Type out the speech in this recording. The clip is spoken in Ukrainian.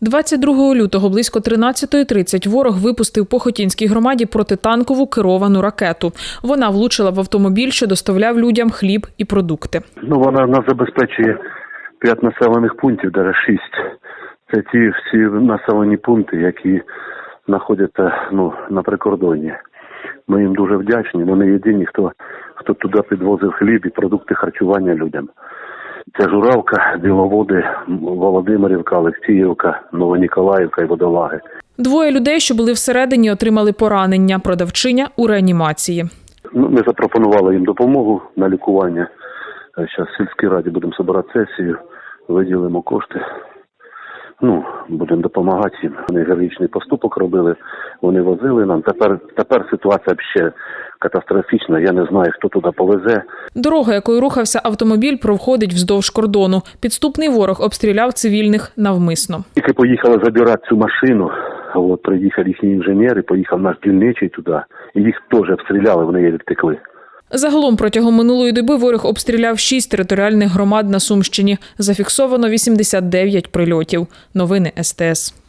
22 лютого близько 13.30 ворог випустив по Хотінській громаді протитанкову керовану ракету. Вона влучила в автомобіль, що доставляв людям хліб і продукти. Ну, вона нас забезпечує п'ять населених пунктів, навіть шість. Це ті всі населені пункти, які знаходяться ну, на прикордонні. Ми їм дуже вдячні. Вони єдині, хто, хто туди підвозив хліб і продукти харчування людям. Це Журавка, Біловоди, Володимирівка, Олексіївка, Новоніколаївка і Водолаги. Двоє людей, що були всередині, отримали поранення. Продавчиня у реанімації. Ну, ми запропонували їм допомогу на лікування. Зараз в сільській раді будемо збирати сесію, виділимо кошти. Ну, будемо допомагати їм. Вони героїчний поступок робили, вони возили нам. Тепер, тепер ситуація ще катастрофічна. Я не знаю, хто туди повезе. Дорога, якою рухався автомобіль, проходить вздовж кордону. Підступний ворог обстріляв цивільних навмисно. Тільки поїхали забирати цю машину. От приїхали їхні інженери, поїхав наш дільничий туди. І їх теж обстріляли, вони її відтекли. Загалом протягом минулої доби ворог обстріляв шість територіальних громад на Сумщині. Зафіксовано 89 прильотів. Новини СТС.